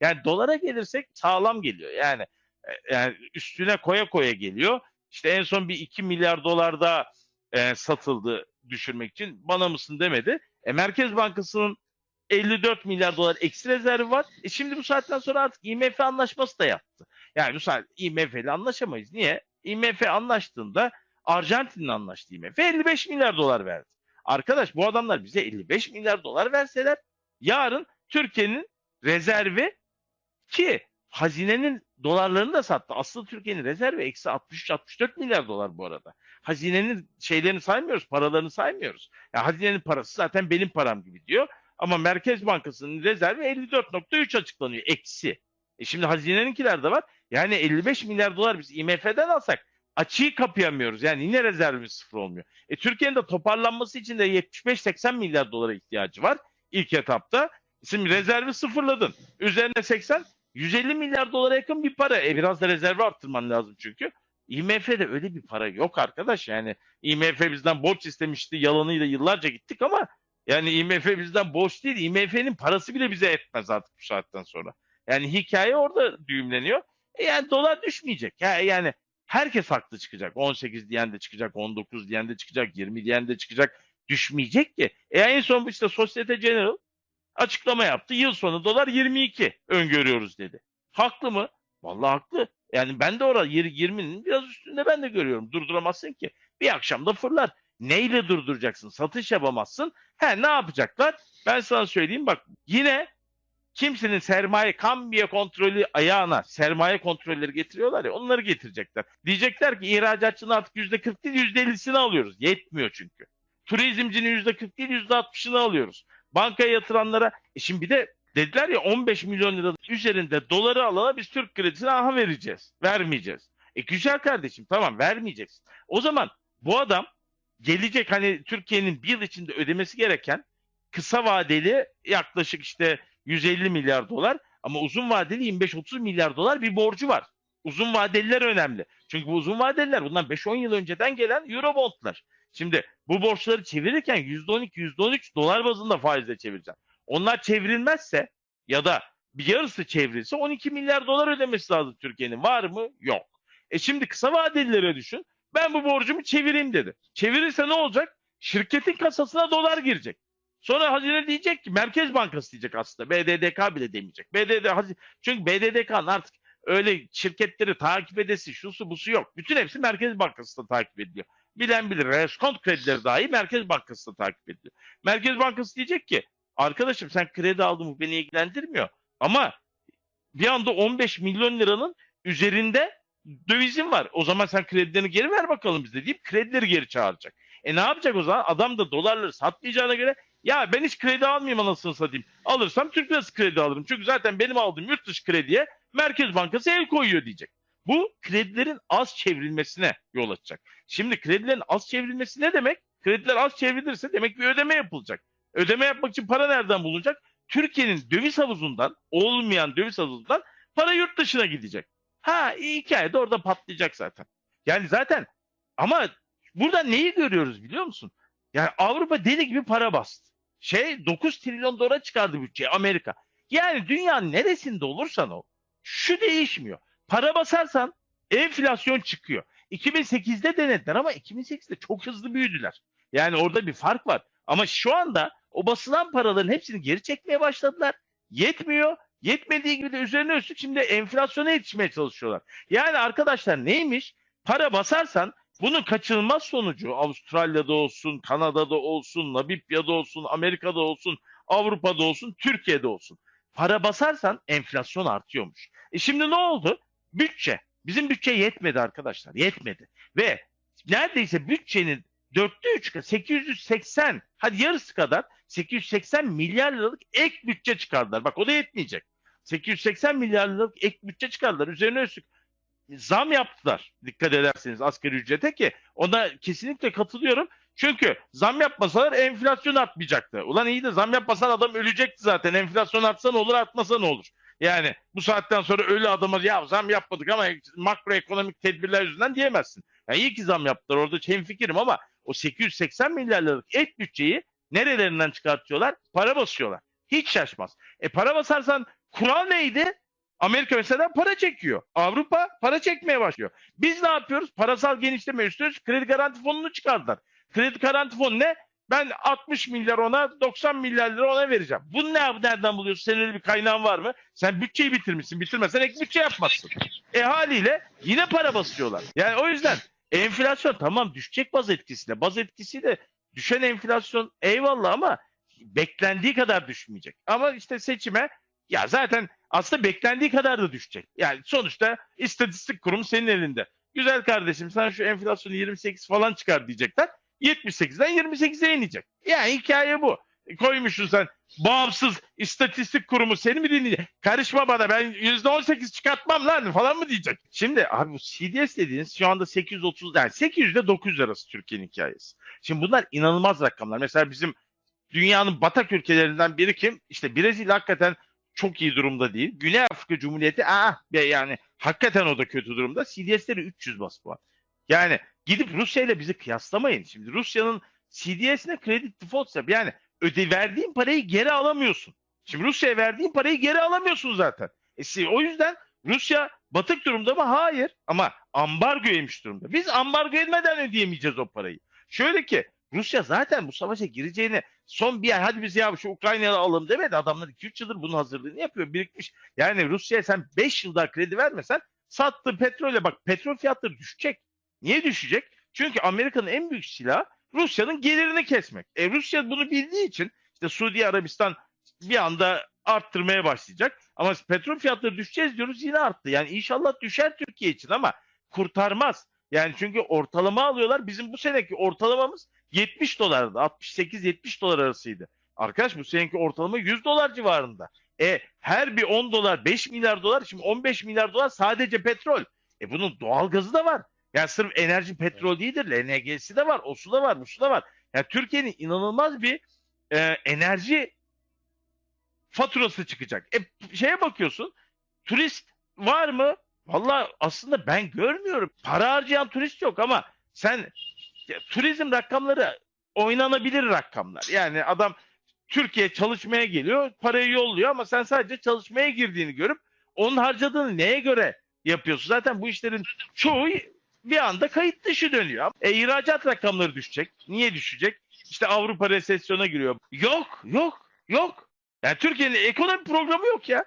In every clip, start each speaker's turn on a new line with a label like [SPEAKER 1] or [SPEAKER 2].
[SPEAKER 1] Yani dolara gelirsek sağlam geliyor. Yani, e, yani üstüne koya koya geliyor. İşte en son bir 2 milyar dolarda e, satıldı düşürmek için. Bana mısın demedi. E, Merkez Bankası'nın 54 milyar dolar eksi rezervi var. E şimdi bu saatten sonra artık IMF anlaşması da yaptı. Yani bu saat IMF ile anlaşamayız. Niye? IMF anlaştığında Arjantin'le anlaştı IMF. 55 milyar dolar verdi. Arkadaş bu adamlar bize 55 milyar dolar verseler yarın Türkiye'nin rezervi ki hazinenin dolarlarını da sattı. Aslında Türkiye'nin rezervi eksi 63-64 milyar dolar bu arada. Hazinenin şeylerini saymıyoruz, paralarını saymıyoruz. Ya hazinenin parası zaten benim param gibi diyor. Ama Merkez Bankası'nın rezervi 54.3 açıklanıyor eksi. E şimdi hazineninkiler de var. Yani 55 milyar dolar biz IMF'den alsak açığı kapayamıyoruz. Yani yine rezervimiz sıfır olmuyor. E Türkiye'nin de toparlanması için de 75-80 milyar dolara ihtiyacı var ilk etapta. Şimdi rezervi sıfırladın. Üzerine 80, 150 milyar dolara yakın bir para. E biraz da rezervi arttırman lazım çünkü. IMF'de öyle bir para yok arkadaş. Yani IMF bizden borç istemişti. Yalanıyla yıllarca gittik ama yani IMF bizden borç değil. IMF'nin parası bile bize etmez artık bu saatten sonra. Yani hikaye orada düğümleniyor. E yani dolar düşmeyecek. Yani, yani herkes haklı çıkacak. 18 diyen de çıkacak, 19 diyen de çıkacak, 20 diyen de çıkacak. Düşmeyecek ki. E en son işte Societe General açıklama yaptı. Yıl sonu dolar 22 öngörüyoruz dedi. Haklı mı? Vallahi haklı. Yani ben de orada 20'nin biraz üstünde ben de görüyorum. Durduramazsın ki. Bir akşamda fırlar. Neyle durduracaksın? Satış yapamazsın. He ne yapacaklar? Ben sana söyleyeyim bak yine kimsenin sermaye kambiye kontrolü ayağına sermaye kontrolleri getiriyorlar ya onları getirecekler. Diyecekler ki ihracatçının artık %40 değil %50'sini alıyoruz. Yetmiyor çünkü. Turizmcinin %40 değil %60'ını alıyoruz. Bankaya yatıranlara e şimdi bir de dediler ya 15 milyon lira üzerinde doları alana biz Türk kredisini aha vereceğiz. Vermeyeceğiz. E güzel kardeşim tamam vermeyeceksin. O zaman bu adam gelecek hani Türkiye'nin bir yıl içinde ödemesi gereken kısa vadeli yaklaşık işte 150 milyar dolar ama uzun vadeli 25-30 milyar dolar bir borcu var. Uzun vadeliler önemli. Çünkü bu uzun vadeliler bundan 5-10 yıl önceden gelen Eurobondlar. Şimdi bu borçları çevirirken %12, %13 dolar bazında faizle çevireceğim. Onlar çevrilmezse ya da bir yarısı çevrilse 12 milyar dolar ödemesi lazım Türkiye'nin. Var mı? Yok. E şimdi kısa vadelilere düşün. Ben bu borcumu çevireyim dedi. Çevirirse ne olacak? Şirketin kasasına dolar girecek. Sonra hazine diyecek ki Merkez Bankası diyecek aslında. BDDK bile demeyecek. BDD çünkü BDDK'nın artık öyle şirketleri takip edesi, şusu busu yok. Bütün hepsi Merkez Bankası da takip ediliyor. Bilen bilir. Reskont kredileri dahi Merkez Bankası da takip ediliyor. Merkez Bankası diyecek ki arkadaşım sen kredi aldın bu beni ilgilendirmiyor. Ama bir anda 15 milyon liranın üzerinde dövizin var. O zaman sen kredilerini geri ver bakalım bize deyip kredileri geri çağıracak. E ne yapacak o zaman? Adam da dolarları satmayacağına göre ya ben hiç kredi almayayım anasını satayım. Alırsam Türk lirası kredi alırım. Çünkü zaten benim aldığım yurt dışı krediye Merkez Bankası el koyuyor diyecek. Bu kredilerin az çevrilmesine yol açacak. Şimdi kredilerin az çevrilmesi ne demek? Krediler az çevrilirse demek bir ödeme yapılacak. Ödeme yapmak için para nereden bulunacak? Türkiye'nin döviz havuzundan, olmayan döviz havuzundan para yurt dışına gidecek. Ha hikaye de orada patlayacak zaten. Yani zaten ama burada neyi görüyoruz biliyor musun? Yani Avrupa deli gibi para bastı. Şey 9 trilyon dolara çıkardı bütçeyi Amerika. Yani dünyanın neresinde olursan ol şu değişmiyor. Para basarsan enflasyon çıkıyor. 2008'de denediler ama 2008'de çok hızlı büyüdüler. Yani orada bir fark var. Ama şu anda o basılan paraların hepsini geri çekmeye başladılar. Yetmiyor. Yetmediği gibi de üzerine üstlük şimdi enflasyona yetişmeye çalışıyorlar. Yani arkadaşlar neymiş? Para basarsan bunun kaçınılmaz sonucu Avustralya'da olsun, Kanada'da olsun, Namibya'da olsun, Amerika'da olsun, Avrupa'da olsun, Türkiye'de olsun. Para basarsan enflasyon artıyormuş. E şimdi ne oldu? Bütçe. Bizim bütçe yetmedi arkadaşlar. Yetmedi. Ve neredeyse bütçenin dörtte üç 880 hadi yarısı kadar 880 milyar liralık ek bütçe çıkardılar. Bak o da yetmeyecek. 880 milyar liralık ek bütçe çıkardılar. Üzerine üstlük zam yaptılar. Dikkat ederseniz asgari ücrete ki ona kesinlikle katılıyorum. Çünkü zam yapmasalar enflasyon artmayacaktı. Ulan iyi de zam yapmasan adam ölecekti zaten. Enflasyon artsa ne olur artmasa ne olur. Yani bu saatten sonra ölü adama ya zam yapmadık ama makroekonomik tedbirler yüzünden diyemezsin. Yani iyi ki zam yaptılar orada hemfikirim ama o 880 milyar liralık ek bütçeyi nerelerinden çıkartıyorlar? Para basıyorlar. Hiç şaşmaz. E para basarsan kural neydi? Amerika mesela para çekiyor. Avrupa para çekmeye başlıyor. Biz ne yapıyoruz? Parasal genişleme istiyoruz. Kredi garanti fonunu çıkardılar. Kredi garanti fonu ne? Ben 60 milyar ona 90 milyar lira ona vereceğim. Bunu ne, nereden buluyorsun? Senin bir kaynağın var mı? Sen bütçeyi bitirmişsin. Bitirmezsen ek bütçe yapmazsın. E haliyle yine para basıyorlar. Yani o yüzden enflasyon tamam düşecek baz etkisiyle. Baz etkisiyle düşen enflasyon eyvallah ama beklendiği kadar düşmeyecek. Ama işte seçime ya zaten aslında beklendiği kadar da düşecek. Yani sonuçta istatistik kurumu senin elinde. Güzel kardeşim sen şu enflasyonu 28 falan çıkar diyecekler. 78'den 28'e inecek. Yani hikaye bu. E, Koymuşsun sen bağımsız istatistik kurumu seni mi dinleyecek? Karışma bana ben %18 çıkartmam lan falan mı diyecek? Şimdi abi bu CDS dediğiniz şu anda 830 yani 800 ile 900 arası Türkiye'nin hikayesi. Şimdi bunlar inanılmaz rakamlar. Mesela bizim dünyanın batak ülkelerinden biri kim? İşte Brezilya hakikaten çok iyi durumda değil. Güney Afrika Cumhuriyeti aa yani hakikaten o da kötü durumda. CDS'leri 300 bas puan. Yani gidip Rusya ile bizi kıyaslamayın. Şimdi Rusya'nın CDS'ine kredi default. Yani öde verdiğin parayı geri alamıyorsun. Şimdi Rusya'ya verdiğin parayı geri alamıyorsun zaten. E, o yüzden Rusya batık durumda mı? Hayır. Ama ambargo yemiş durumda. Biz ambargo etmeden ödeyemeyeceğiz o parayı. Şöyle ki Rusya zaten bu savaşa gireceğini son bir ay hadi biz ya şu Ukrayna'yı alalım demedi. Adamlar 2-3 yıldır bunun hazırlığını yapıyor. Birikmiş. Yani Rusya'ya sen 5 yıl daha kredi vermesen sattığı petrole bak petrol fiyatları düşecek. Niye düşecek? Çünkü Amerika'nın en büyük silahı Rusya'nın gelirini kesmek. E Rusya bunu bildiği için işte Suudi Arabistan bir anda arttırmaya başlayacak. Ama petrol fiyatları düşeceğiz diyoruz yine arttı. Yani inşallah düşer Türkiye için ama kurtarmaz. Yani çünkü ortalama alıyorlar. Bizim bu seneki ortalamamız 70 dolardı. 68-70 dolar arasıydı. Arkadaş bu seneki ortalama 100 dolar civarında. E her bir 10 dolar 5 milyar dolar şimdi 15 milyar dolar sadece petrol. E bunun doğalgazı da var. Yani sırf enerji petrol değildir. LNG'si de var. O su da var. Bu su da var. Yani Türkiye'nin inanılmaz bir e, enerji faturası çıkacak. E şeye bakıyorsun. Turist var mı? Vallahi aslında ben görmüyorum. Para harcayan turist yok ama sen ya, turizm rakamları oynanabilir rakamlar. Yani adam Türkiye çalışmaya geliyor, parayı yolluyor ama sen sadece çalışmaya girdiğini görüp onun harcadığını neye göre yapıyorsun? Zaten bu işlerin çoğu bir anda kayıt dışı dönüyor. E ihracat rakamları düşecek. Niye düşecek? İşte Avrupa resesyona giriyor. Yok, yok, yok. Yani Türkiye'nin ekonomi programı yok ya.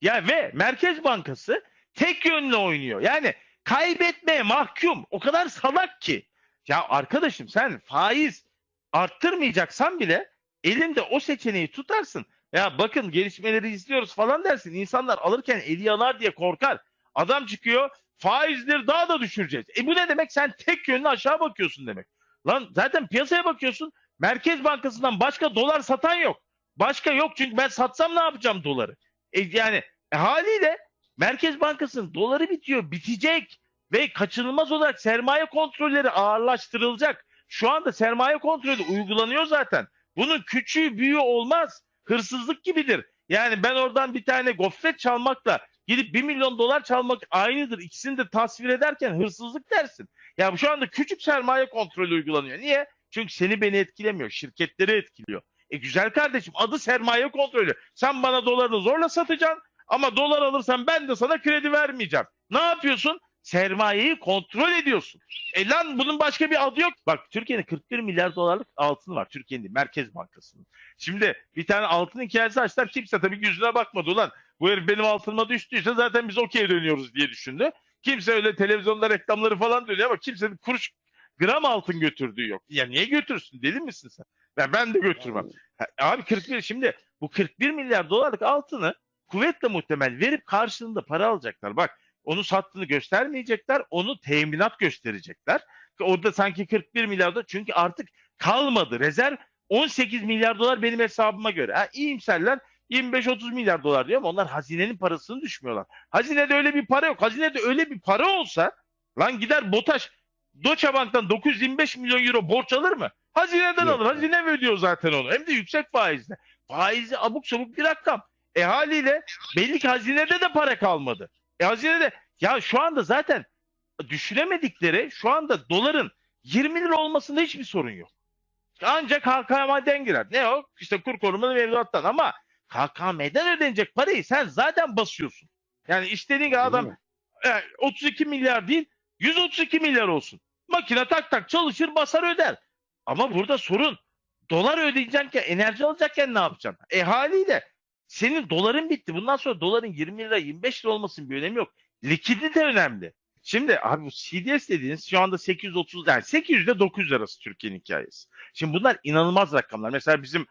[SPEAKER 1] Ya ve Merkez Bankası tek yönlü oynuyor. Yani kaybetmeye mahkum. O kadar salak ki. Ya arkadaşım sen faiz arttırmayacaksan bile elinde o seçeneği tutarsın. Ya bakın gelişmeleri izliyoruz falan dersin. İnsanlar alırken eli yanar diye korkar. Adam çıkıyor faizleri daha da düşüreceğiz. E bu ne demek? Sen tek yönlü aşağı bakıyorsun demek. Lan zaten piyasaya bakıyorsun. Merkez Bankası'ndan başka dolar satan yok. Başka yok çünkü ben satsam ne yapacağım doları? E yani e haliyle Merkez Bankası'nın doları bitiyor, bitecek ve kaçınılmaz olarak sermaye kontrolleri ağırlaştırılacak. Şu anda sermaye kontrolü uygulanıyor zaten. Bunun küçüğü büyüğü olmaz. Hırsızlık gibidir. Yani ben oradan bir tane gofret çalmakla gidip 1 milyon dolar çalmak aynıdır. İkisini de tasvir ederken hırsızlık dersin. Ya şu anda küçük sermaye kontrolü uygulanıyor. Niye? Çünkü seni beni etkilemiyor. Şirketleri etkiliyor. E güzel kardeşim adı sermaye kontrolü. Sen bana dolarını zorla satacaksın ama dolar alırsan ben de sana kredi vermeyeceğim. Ne yapıyorsun? Sermayeyi kontrol ediyorsun. E lan bunun başka bir adı yok. Bak Türkiye'nin 41 milyar dolarlık altını var. Türkiye'nin Merkez Bankası'nın. Şimdi bir tane altın hikayesi açtılar. Kimse tabii yüzüne bakmadı ulan. Bu herif benim altınıma düştüyse zaten biz okey dönüyoruz diye düşündü. Kimse öyle televizyonda reklamları falan dönüyor ama kimsenin kuruş gram altın götürdüğü yok. Ya niye götürsün? Deli misin sen? Ben, ben de götürmem. Abi 41 şimdi bu 41 milyar dolarlık altını kuvvetle muhtemel verip karşılığında para alacaklar. Bak onu sattığını göstermeyecekler. Onu teminat gösterecekler. Orada sanki 41 milyar dolar çünkü artık kalmadı. Rezerv 18 milyar dolar benim hesabıma göre. Ha, iyimserler 25-30 milyar dolar diyor ama onlar hazinenin parasını düşmüyorlar. Hazinede öyle bir para yok. Hazinede öyle bir para olsa lan gider BOTAŞ Deutsche Bank'tan 925 milyon euro borç alır mı? Hazineden
[SPEAKER 2] Yok.
[SPEAKER 1] alır. Hazine ödüyor zaten onu. Hem de yüksek faizle. Faizi abuk sabuk bir rakam. E haliyle belli ki hazinede de para kalmadı. E hazinede ya şu anda zaten düşünemedikleri şu anda doların 20 lira olmasında hiçbir sorun yok. Ancak KKM'den girer. Ne o? İşte kur korumalı mevduattan ama KKM'den ödenecek parayı sen zaten basıyorsun. Yani istediğin
[SPEAKER 2] Değil
[SPEAKER 1] adam e, 32 milyar değil 132 milyar olsun. Makine tak tak çalışır basar öder. Ama burada sorun dolar ödeyecekken enerji alacakken ne yapacaksın? E haliyle senin doların bitti. Bundan sonra doların 20 lira 25 lira olmasının bir önemi yok. Likidite önemli. Şimdi abi bu CDS dediğiniz şu anda 830 yani 800 ile 900 arası Türkiye'nin hikayesi. Şimdi bunlar inanılmaz rakamlar. Mesela bizim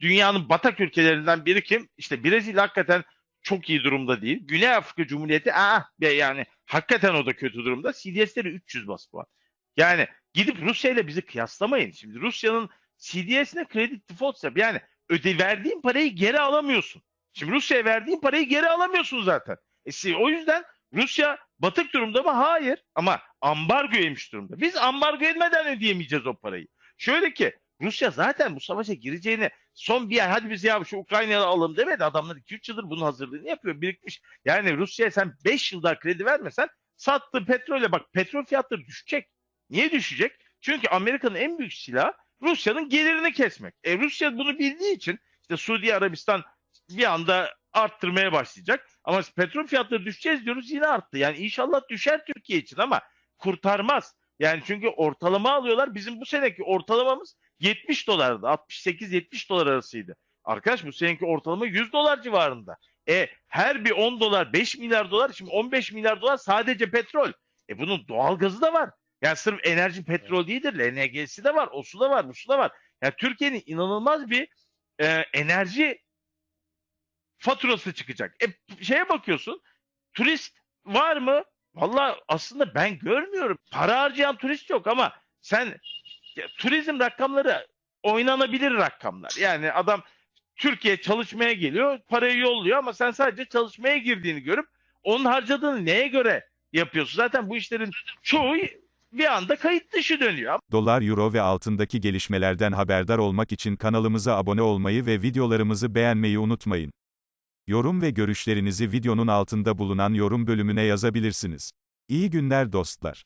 [SPEAKER 1] dünyanın batak ülkelerinden biri kim? İşte Brezilya hakikaten çok iyi durumda değil. Güney Afrika Cumhuriyeti be- yani hakikaten o da kötü durumda. CDS'leri 300 bas puan. Yani gidip Rusya ile bizi kıyaslamayın. Şimdi Rusya'nın CDS'ine kredi default. Yani öde verdiğin parayı geri alamıyorsun. Şimdi Rusya'ya verdiğin parayı geri alamıyorsun zaten. E, o yüzden Rusya batık durumda mı? Hayır. Ama ambargo yemiş durumda. Biz ambargo etmeden ödeyemeyeceğiz o parayı. Şöyle ki Rusya zaten bu savaşa gireceğini son bir ay hadi biz ya şu Ukrayna'yı alalım demedi. Adamlar 2-3 yıldır bunun hazırlığını yapıyor. Birikmiş. Yani Rusya'ya sen 5 yıl daha kredi vermesen sattığın petrole bak petrol fiyatları düşecek. Niye düşecek? Çünkü Amerika'nın en büyük silahı Rusya'nın gelirini kesmek. E Rusya bunu bildiği için işte Suudi Arabistan bir anda arttırmaya başlayacak. Ama petrol fiyatları düşeceğiz diyoruz yine arttı. Yani inşallah düşer Türkiye için ama kurtarmaz. Yani çünkü ortalama alıyorlar. Bizim bu seneki ortalamamız 70 dolardı. 68-70 dolar arasıydı. Arkadaş bu seneki ortalama 100 dolar civarında. E her bir 10 dolar 5 milyar dolar şimdi 15 milyar dolar sadece petrol. E bunun doğalgazı da var. Yani sırf enerji petrol değildir. LNG'si de var. O su da var. Bu su da var. Yani Türkiye'nin inanılmaz bir e, enerji faturası çıkacak. E şeye bakıyorsun. Turist var mı? Vallahi aslında ben görmüyorum. Para harcayan turist yok ama sen ya, turizm rakamları oynanabilir rakamlar. Yani adam Türkiye çalışmaya geliyor, parayı yolluyor ama sen sadece çalışmaya girdiğini görüp onun harcadığını neye göre yapıyorsun? Zaten bu işlerin çoğu bir anda kayıt dışı dönüyor.
[SPEAKER 3] Dolar, euro ve altındaki gelişmelerden haberdar olmak için kanalımıza abone olmayı ve videolarımızı beğenmeyi unutmayın. Yorum ve görüşlerinizi videonun altında bulunan yorum bölümüne yazabilirsiniz. İyi günler dostlar.